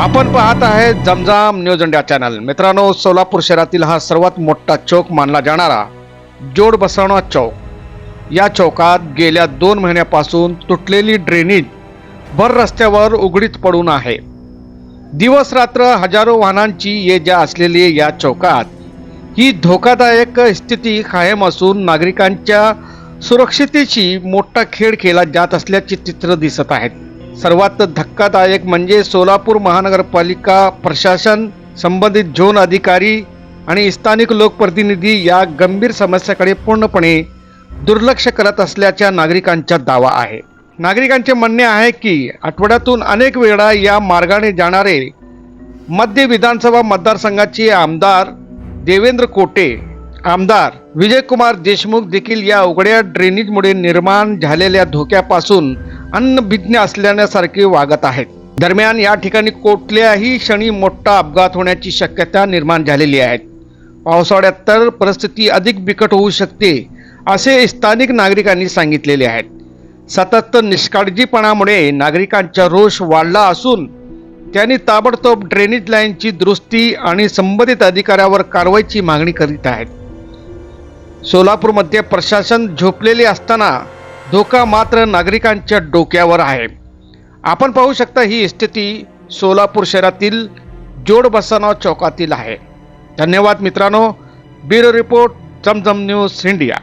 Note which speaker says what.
Speaker 1: आपण पाहत आहे जमजाम न्यूज इंडिया चॅनल मित्रांनो सोलापूर शहरातील हा सर्वात मोठा चौक मानला जाणारा जोड बसवणा चौक. या चौकात गेल्या दोन महिन्यापासून तुटलेली ड्रेनेज भर रस्त्यावर उघडीत पडून आहे. दिवस रात्र हजारो वाहनांची ये जा असलेली या चौकात ही धोकादायक स्थिती कायम असून नागरिकांच्या सुरक्षितेशी मोठा खेळ केला जात असल्याचे चित्र दिसत आहेत. सर्वात धक्कादायक म्हणजे सोलापूर महानगरपालिका प्रशासन संबंधित झोन अधिकारी आणि स्थानिक लोकप्रतिनिधी या गंभीर समस्याकडे पूर्णपणे दुर्लक्ष करत असल्याच्या नागरिकांचा दावा आहे. नागरिकांचे म्हणणे आहे की आठवड्यातून अनेक वेळा या मार्गाने जाणारे मध्य विधानसभा मतदारसंघाचे आमदार देवेंद्र कोटे आमदार विजयकुमार देशमुख देखील या उघड्या ड्रेनेजमुळे निर्माण झालेल्या धोक्यापासून अन्नभिज्ञ असल्यासारखे वागत आहेत. दरम्यान या ठिकाणी कुठल्याही क्षणी मोठा अपघात होण्याची शक्यता निर्माण झालेली आहे. पावसाळ्यात तर परिस्थिती अधिक बिकट होऊ शकते असे स्थानिक नागरिकांनी सांगितलेले आहेत. सतत निष्काळजीपणामुळे नागरिकांचा रोष वाढला असून त्यांनी ताबडतोब ड्रेनेज लाईनची दुरुस्ती आणि संबंधित अधिकाऱ्यावर कारवाईची मागणी करीत आहेत. सोलापूरमध्ये प्रशासन झोपलेले असताना धोका मात्र नागरिकांच्या डोक्यावर आहे. आपण पाहू शकता ही स्थिती सोलापूर शहरातील जोड बसनाव चौकातील आहे. धन्यवाद मित्रांनो. Bureau report Zamzam news India.